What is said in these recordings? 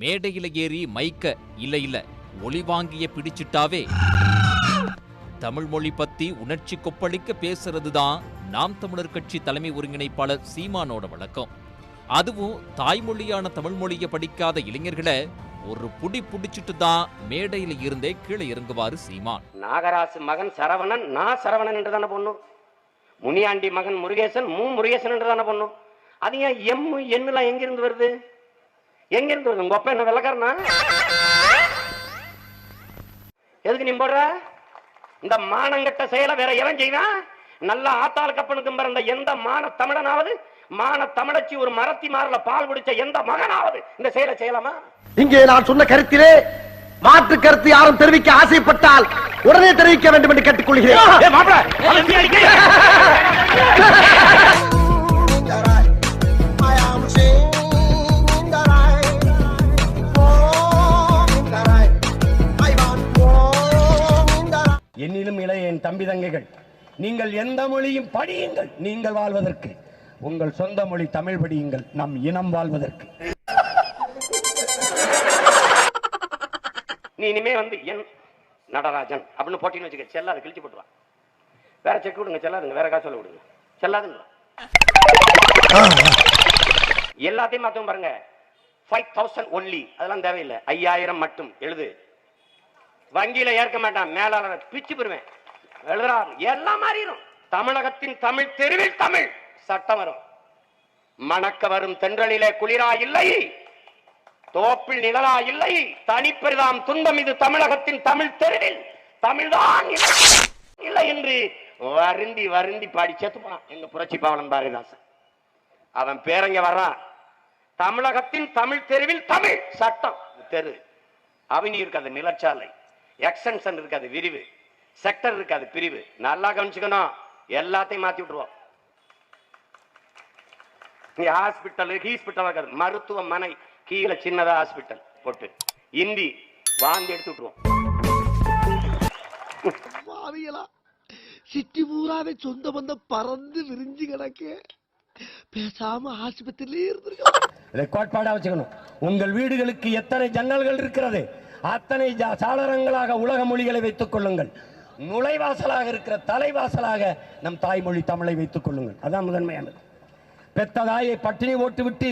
மேடையில ஏறி மைக்க இல்ல இல்ல ஒளி வாங்கிய பிடிச்சிட்டாவே. தமிழ் மொழி பத்தி உணர்ச்சி கொப்பளிக்க பேசுறது தான் நாம் தமிழர் கட்சி தலைமை ஒருங்கிணைப்பாளர் சீமானோட வழக்கம். அதுவும் தாய்மொழியான தமிழ் மொழியை படிக்காத இளைஞர்களை ஒரு புடி புடிச்சிட்டு தான் மேடையில இருந்தே கீழே இறங்குவாரு சீமான். நாகராசு மகன் சரவணன் நான் சரவணன் என்று தானே பொண்ணும் முனியாண்டி மகன் முருகேசன் மூ முருகேசன் என்று தானே பொண்ணும் அது ஏன் எம் என்னலாம் எங்கிருந்து வருது? எங்கிருந்து வருது உங்க அப்பா என்ன வெள்ளக்காரனா? எதுக்கு நீ போடுற? இந்த மானங்கட்ட செயலை வேற எவன் செய்வான்? நல்ல ஆத்தாள் கப்பனுக்கும் பிறந்த எந்த மான தமிழனாவது மான தமிழச்சி ஒரு மரத்தி மாறல பால் குடிச்ச எந்த மகனாவது இந்த செயலை செய்யலாமா? இங்கே நான் சொன்ன கருத்திலே மாற்று கருத்து யாரும் தெரிவிக்க ஆசைப்பட்டால் உடனே தெரிவிக்க வேண்டும் என்று கேட்டுக்கொள்கிறேன். தம்பி தங்கைகள் நீங்கள் எந்த மொழியும் படியுங்கள் நீங்கள் வாழ்வதற்கு. உங்கள் சொந்த மொழி தமிழ் படியுங்கள் நம் இனம் வாழ்வதற்கு. நீ இனிமே வந்து என் நடராஜன் அப்படின்னு போட்டின்னு வச்சுக்க செல்லாத கிழிச்சு போட்டுருவான் வேற செக் விடுங்க செல்லாதுங்க வேற காசு சொல்ல விடுங்க செல்லாதுங்களா? எல்லாத்தையும் மாத்தவும் பாருங்க ஃபைவ் தௌசண்ட் ஒன்லி அதெல்லாம் தேவையில்லை. ஐயாயிரம் மட்டும் எழுது. வங்கியில ஏற்க மாட்டான் மேலாளர் பிச்சு பெறுவேன் எழுதுறாரு. எல்லாம் மாறிடும் தமிழகத்தின் தமிழ் தெருவில் தமிழ். சட்டம் வரும். மணக்க வரும் தென்றலிலே குளிரா இல்லை. தோப்பில் நிழலா இல்லை. தனிப்பெரிதாம் துன்பம் இது தமிழகத்தின் தமிழ் தெருவில். தமிழ்தான் இல்லை. என்று வருந்தி வருந்தி பாடி சேர்த்து போனான் எங்க புரட்சி பாவலன் பாரதிதாசன். அவன் பேரங்க வர்றான் தமிழகத்தின் தமிழ் தெருவில் தமிழ். சட்டம் தெரு. அவனி இருக்காது நிலச்சாலை. எக்ஸ்டென்ஷன் இருக்காது விரிவு. செக்டர் இருக்காது பிரிவு. நல்லா கவனிச்சுக்கணும். எல்லாத்தையும் மாத்தி விட்டுருவோம். ஹாஸ்பிட்டல் ஹீஸ்பிட்டல் இருக்காது மருத்துவமனை கீழே சின்னதா ஹாஸ்பிட்டல் போட்டு. இந்தி வாந்தி எடுத்து விட்டுருவோம். பாவிகளா சிட்டி பூராவே சொந்த பந்தம் பறந்து விரிஞ்சு கிடக்கு. பேசாம ஆஸ்பத்திரியிலே இருந்திருக்க இதை கோட்பாடா வச்சுக்கணும். உங்கள் வீடுகளுக்கு எத்தனை ஜன்னல்கள் இருக்கிறது? அத்தனை சாளரங்களாக உலக மொழிகளை வைத்துக் கொள்ளுங்கள். நுழைவாசலாக இருக்கிற தலைவாசலாக நம் தாய்மொழி தமிழை வைத்துக் கொள்ளுங்கள். அதான் முதன்மையானது. பெத்த தாயை பட்டினி ஓட்டுவிட்டு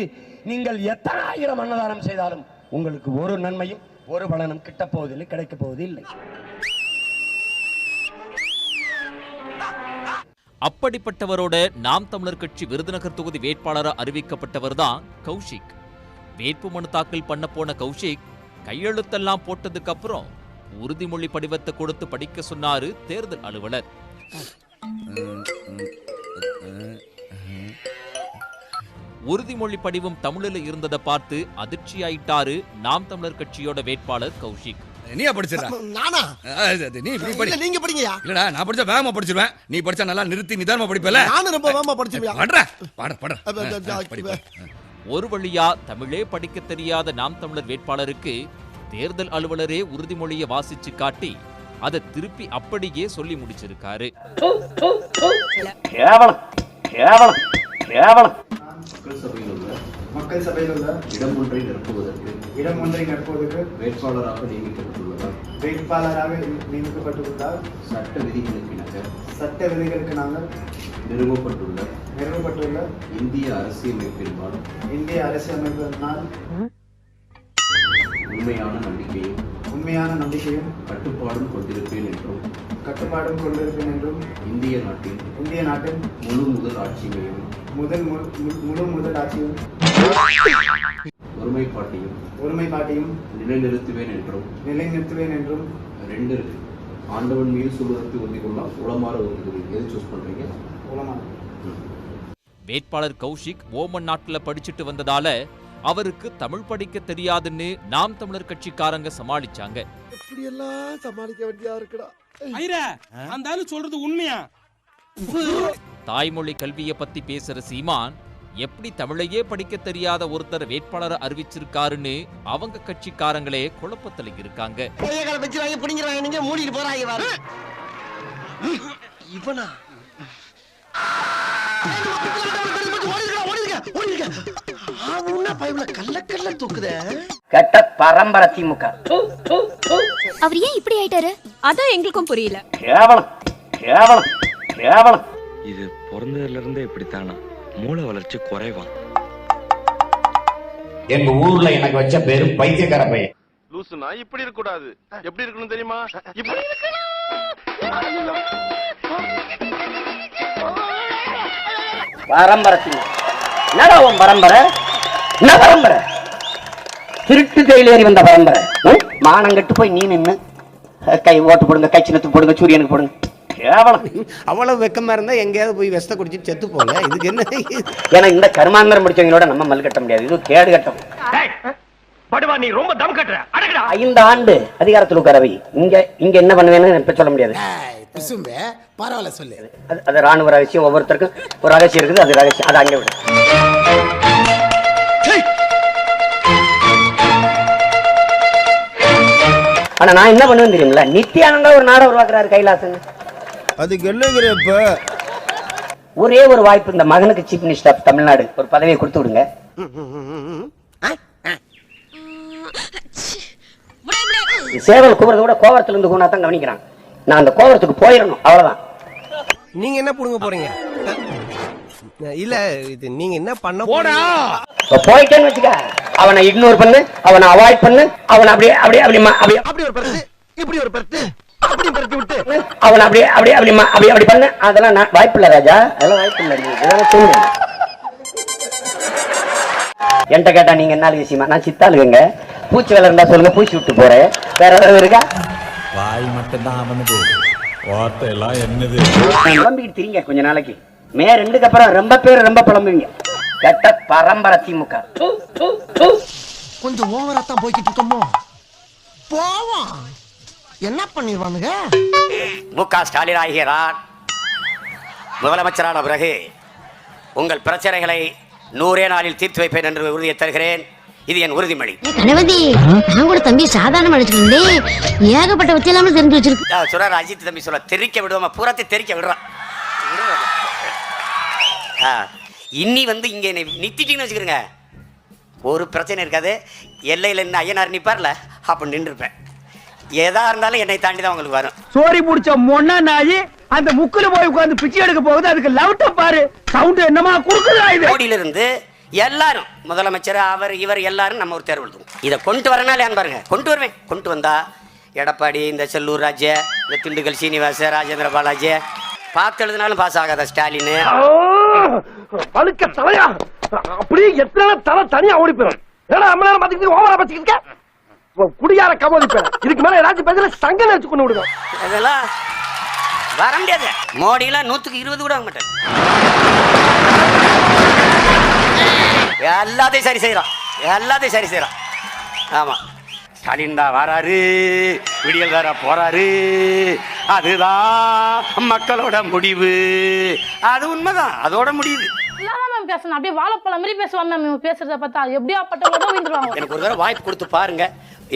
நீங்கள் எத்தனை ஆயிரம் அன்னதானம் செய்தாலும் உங்களுக்கு ஒரு நன்மையும் ஒரு பலனும் கிட்ட போவதில்லை கிடைக்கப் போவதில்லை. அப்படிப்பட்டவரோட நாம் தமிழர் கட்சி விருதுநகர் தொகுதி வேட்பாளராக அறிவிக்கப்பட்டவர் தான் கௌஷிக். வேட்புமனு தாக்கல் பண்ண போன கௌஷிக் கையெழுத்தெல்லாம் போட்டதுக்கு அப்புறம் உறுதிமொழி படிவத்தை கொடுத்து படிக்க சொன்னாரு தேர்தல் அலுவலர். உறுதிமொழி படிவம் தமிழில் இருந்ததை பார்த்து அதிர்ச்சியாயிட்டாரு நாம் தமிழர் கட்சியோட வேட்பாளர் கௌஷிக். நீயா படிச்சிடா நானா? நீ இப்படி படி. நீங்க படிங்கயா இல்லடா நான் படிச்சா வேகமா படிச்சிருவேன். நீ படிச்சா நல்லா நிறுத்தி நிதானமா படிப்பல நானும் ரொம்ப வேகமா படிச்சிருவியா படுற பாட பட அப்ப, அப்ப, அப்ப, படி படி. ஒரு வழியா தமிழே படிக்க தெரியாத நாம் தமிழர் வேட்பாளருக்கு தேர்தல் அலுவலரே உறுதிமொழியை வாசிச்சு காட்டி அதை திருப்பி அப்படியே சொல்லி முடிச்சிருக்காரு. கேவலம் கேவலம் கேவலம். மக்கள் சபையில் உள்ள மக்கள் சபையில் உள்ள இடம் ஒன்றை நிரப்புவதற்கு இடம் ஒன்றை நிரப்புவதற்கு வேட்பாளராக நியமிக்கப்பட்டுள்ளவர். வேட்பாளராக நியமிக்கப்பட்டுள்ளார் சட்ட விதிகளுக்கிணங்க சட்ட விதிகளுக்கு நாங்கள் நிறுவப்பட்டுள்ள நிறுவப்பட்டுள்ள இந்திய அரசியலமைப்பின்பால் இந்திய அரசியலமைப்பினால் உண்மையான நம்பிக்கையும் உண்மையான நம்பிக்கையும் கட்டுப்பாடும் கொண்டிருப்பேன் என்றும் கட்டுப்பாடும் கொண்டிருப்பேன் என்றும் இந்திய நாட்டின் இந்திய நாட்டின் முழு முதல் ஆட்சியையும் முதல் முழு முதல் ஆட்சியும் ஒருமைப்பாட்டையும் ஒருமைப்பாட்டையும் நிலைநிறுத்துவேன் என்றும் நிலைநிறுத்துவேன் என்றும் ரெண்டு இருக்கு ஆண்டவன் மீது சொல்வதற்கு உறுதி கொள்ளலாம் உளமாற உறுதி எது சூஸ் பண்றீங்க? உலமா வேட்பாளர் கௌஷிக் ஓமன் நாட்டுல படிச்சுட்டு வந்ததால அவருக்கு தமிழ் படிக்க தெரியாதுன்னு நாம் தமிழர் கட்சிக்காரங்க சமாளிச்சாங்க. எப்படி எல்லாம் சமாளிக்க வேண்டியதா இருக்குடா. ஐரா அந்த ஆளு சொல்றது உண்மையா? தாய்மொழி கல்வியை பத்தி பேசுற சீமான் எப்படி தமிழையே படிக்க தெரியாத ஒருத்தர் வேட்பாளரை அறிவிச்சிருக்காருன்னு அவங்க கட்சிக்காரங்களே குழப்பத்துல இருக்காங்க. இவனா? கல்ல கல்ல தூக்குதே. கெட்ட பரம்பரை திமுக. அவர் ஏன் இப்படி ஆயிட்டாரு? அதான் எங்களுக்கும் புரியல. கேவலம் கேவலம் கேவலம். இது பிறந்ததுல இருந்தே இப்படித்தானா? மூளை வளர்ச்சி குறைவான். எங்க ஊர்ல எனக்கு வச்ச பேரு பைத்தியக்கார பையன். லூசுனா இப்படி இருக்க கூடாது எப்படி இருக்கணும் தெரியுமா? இப்படி பரம்பரை திமுக. என்னடா உன் பரம்பரை? என்ன பரம்பரை? திருட்டு கையிலேறி வந்த பரம்பரை. ம்? மானம் கட்டு போய் நீ நின்னு அஹ், கை ஓட்டு போடுங்க கை சின்னத்துக்கு போடுங்க சூரியனுக்கு போடுங்க. கேவலம். அவ்வளவு வெக்கமா இருந்தா எங்கேயாவது போய் வெஸ்த குடிச்சிட்டு செத்து போங்க. இதுக்கு என்ன ஏன்னா இந்த கர்மாந்திரம் முடிச்சவங்களோட நம்ம மல் கட்ட முடியாது. இது கேடு கட்டம். படுவா நீ ரொம்ப தம் கட்டுற. ஐந்து ஆண்டு அதிகாரத்தில் உட்காரவை இங்க இங்க என்ன பண்ணுவேன்னு இப்ப சொல்ல முடியாது. பிசும்பே பரவாயில்ல சொல்லு. அது அது ராணுவ ரகசியம். ஒவ்வொருத்தருக்கும் ஒரு ரகசியம் இருக்குது. அது ரகசியம். அது அங்கே விடு. ஆனா நான் என்ன பண்ணுவேன் தெரியுமில்ல? நித்யானந்தா ஒரு நாடகம் உருவாக்குறாரு கைலாசன் அதுக்கு என்னங்கிற இப்ப? ஒரே ஒரு வாய்ப்பு இந்த மகனுக்கு சீஃப் மினிஸ்டர் ஆஃப் தமிழ்நாடு ஒரு பதவியை கொடுத்து விடுங்க. சேவல் கூவுறத விட கோவரத்துல இருந்து கூனா தான் கவனிக்கிறான். நான் அந்த கோவரத்துக்கு போயிடணும். அவ்வளவுதான். நீங்க என்ன புடுங்க போறீங்க? இல்ல இது நீங்க என்ன பண்ண இப்ப போயிட்டேன்னு வச்சுக்க. அவனை இக்னோர் பண்ணு அவனை அவாய்ட் பண்ணு அவனை அப்படியே அப்படியே அப்படி அப்படியே அப்படி ஒரு பருத்து இப்படி ஒரு பருத்து அப்படி பருத்தி விட்டு. அவனை அப்படியே அப்படியே அப்படி ம- அப்படி அப்படி பண்ணு. அதெல்லாம் நான் வாய்ப்பு இல்ல ராஜா. அதெல்லாம் வாய்ப்பு இல்ல நீ இதெல்லாம் தூங்கு என்கிட்ட கேட்டா நீங்க என்ன விஷயமா நான் சித்தாளுங்க பூச்சி வேலை இருந்தா சொல்லுங்க பூச்சி விட்டு போறேன். வேற ஏதாவது இருக்கா? வாய் மட்டும்தான் அவனுது வார்த்தை எல்லாம் என்னது புலம்பிக்கிட்டு திரிங்க கொஞ்ச நாளைக்கு. மே ரெண்டுக்கு அப்புறம் ரொம்ப பேர் ரொம்ப புலம்புவீங்க. கெட்ட பரம்பரை திமுக. கொஞ்சம் ஓவரா தான் போய்கிட்டு இருக்கோமோ? போவோம். என்ன பண்ணிடுவானுங்க? மு க ஸ்டாலின் ஆகிறார். முதலமைச்சரான பிறகு உங்கள் பிரச்சனைகளை நூறே நாளில் தீர்த்து வைப்பேன் என்று உறுதியை தருகிறேன். இது என் உறுதிமொழி. கணபதி நான் கூட தம்பி சாதாரண அடிச்சுக்கிட்டே ஏகப்பட்ட வச்சு இல்லாம தெரிஞ்சு வச்சிருக்கு சொல்றாரு அஜித் தம்பி சொல்ல தெரிக்க விடுவோமா? பூராத்தை தெரிக்க விடுறான். இன்னி வந்து இங்க என்னை நித்திட்டீங்கன்னு வச்சுக்கிறேங்க. ஒரு பிரச்சனை இருக்காது. எல்லையில் நின்று ஐயனார் நிற்பார்ல அப்போ நின்றுருப்பேன் எதா இருந்தாலும் என்னை தாண்டி தான் உங்களுக்கு வரும். சோரி புடிச்ச மொன்னா நாயி அந்த முக்குல போய் உட்கார்ந்து பிச்சை எடுக்க போகுது அதுக்கு லவுட்ட பாரு. சவுண்ட் என்னமா குறுக்குதா இது? மோடியிலிருந்து எல்லாரும் முதலமைச்சர் அவர் இவர் எல்லாரும் நம்ம ஒரு தேர்வு எழுதுவோம். இதை கொண்டு வரனால பாருங்க. கொண்டு வருவேன். கொண்டு வந்தா எடப்பாடி இந்த செல்லூர் ராஜ்ய இந்த திண்டுக்கல் சீனிவாச ராஜேந்திர பாலாஜி பார்த்து எழுதினாலும் பாஸ் ஆகாத ஸ்டாலின். பழுக்க தலையா? அப்படியே எத்தனை தலை தனியா ஓடி போயிடும் ஏன்னா அம்ம நேரம் ஓவரா பாத்துக்கிட்டு குடியார கபோதி பேர். இதுக்கு மேல ஏதாச்சும் பேசல சங்க நினைச்சு கொண்டு விடுவோம் வர முடியாது. மோடியில நூத்துக்கு இருபது கூட ஆக மாட்டேன் எல்லாத்தையும் சரி செய்யறான். எல்லாத்தையும் சரி செய்யறான். ஆமா. ஸ்டாலின் தான் வராரு. விடியல் வேற போறாரு. அதுதான் மக்களோட முடிவு. அது உண்மைதான் அதோட மேம் பேசணும் அப்படியே வாழைப்பழம் மாதிரி பேசுவான் மேம் இவங்க பேசுறத பார்த்தா எப்படியா பட்டவங்க விழுந்துருவாங்க. எனக்கு ஒரு தடவை வாய்ப்பு கொடுத்து பாருங்க.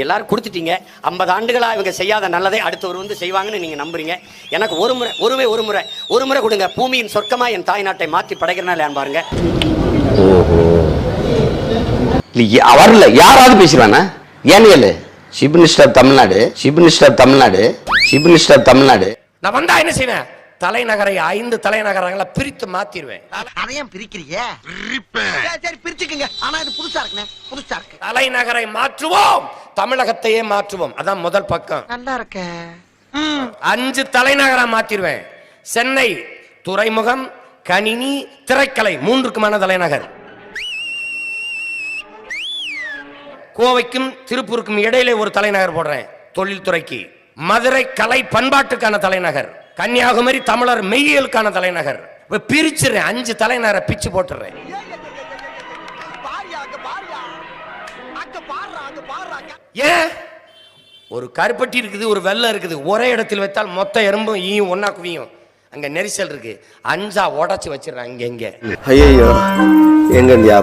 எல்லாரும் கொடுத்துட்டீங்க. ஐம்பது ஆண்டுகளா இவங்க செய்யாத நல்லதை அடுத்தவர் வந்து செய்வாங்கன்னு நீங்க நம்புறீங்க. எனக்கு ஒரு முறை ஒருவே ஒரு முறை ஒரு முறை கொடுங்க. பூமியின் சொர்க்கமா என் தாய் நாட்டை மாற்றி படைக்கிறனால ஏன் பாருங்க. வரல யாராவது பேசுறானா ஏன் ஏழு chief minister Tamil Nadu chief minister Tamil Nadu chief minister Tamil Nadu நான் வந்தா என்ன செய்வேன்? தலைநகரை ஐந்து தலைநகரங்களை பிரித்து மாத்திருவேன் அதையும் பிரிக்கிறீங்க சரி, சரி பிரிச்சுக்குங்க. ஆனா இது புதுசா இருக்குண்ணே. புதுசா இருக்கு. தலைநகரை மாற்றுவோம். தமிழகத்தையே மாற்றுவோம். அதான் முதல் பக்கம். நல்லா இருக்க. அஞ்சு தலைநகரம் மாத்திருவேன் சென்னை துறைமுகம் கணினி திரைக்கலை மூன்றுக்குமான தலைநகர். கோவைக்கும் திருப்பூருக்கும் இடையிலே ஒரு தலைநகர் போடுறேன் தொழில்துறைக்கு. மதுரை கலை பண்பாட்டுக்கான தலைநகர் கன்னியாகுமரி தமிழர் மெய்யியலுக்கான தலைநகர். பிரிச்சிடுறேன் அஞ்சு தலைநகரை பிச்சு போட்டுறேன் ஏ ஏன்? ஒரு கருப்பட்டி இருக்குது ஒரு வெள்ளம் இருக்குது ஒரே இடத்தில் வைத்தால் மொத்த எறும்பும் ஈயும் ஒன்னா குவியும். அங்க நெரிசல் இருக்கு. அஞ்சா உடைச்சு வச்சிடறேன் அங்க எங்க ஐயோ எங்க இந்தியா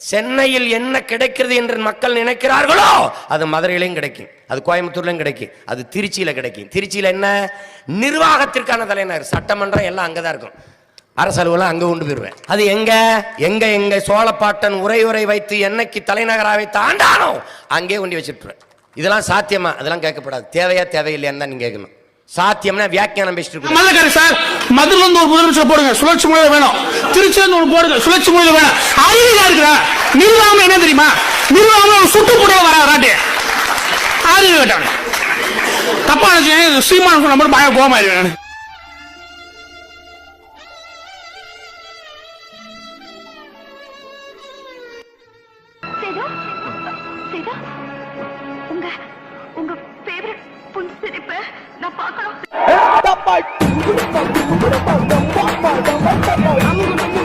சென்னையில் என்ன கிடைக்கிறது என்று மக்கள் நினைக்கிறார்களோ அது மதுரையிலையும் கிடைக்கும் அது கோயம்புத்தூர்லையும் கிடைக்கும் அது திருச்சியில் கிடைக்கும். திருச்சியில் என்ன? நிர்வாகத்திற்கான தலைநகர் சட்டமன்றம் எல்லாம் அங்கதான் இருக்கும். அரசு அலுவலம் அங்கே கொண்டு போயிடுவேன் அது எங்க? எங்க எங்க சோழப்பாட்டன் உரை உரை வைத்து என்னைக்கு தலைநகராக வைத்து ஆண்டானோ அங்கே கொண்டு வச்சுட்டுருவேன் இதெல்லாம் சாத்தியமா? அதெல்லாம் கேட்கப்படாது. தேவையா தேவையில்லையான்னு தான் நீங்க கேட்கணும். சாத்தியம்னா வியாக்கியானம் பேசிட்டு இருக்கணும். சார் மதுரை வந்து ஒரு முதலமைச்சர் போடுங்க. சுழற்சி முறையில் வேணும். திருச்செந்தூர் போறது சுழற்சி முழுது வேணும். அறிவிலா இருக்கிற? நிர்வாகம் என்ன தெரியுமா? நிர்வாகம் சுட்டுப்புடவை வர வராட்டு. அறிவு கேட்டான் தப்பா நினைச்சு சீமான் சொன்ன மாதிரி பயம் கோமா இருக்கேன் நான். பார்க்கணும். I'm gonna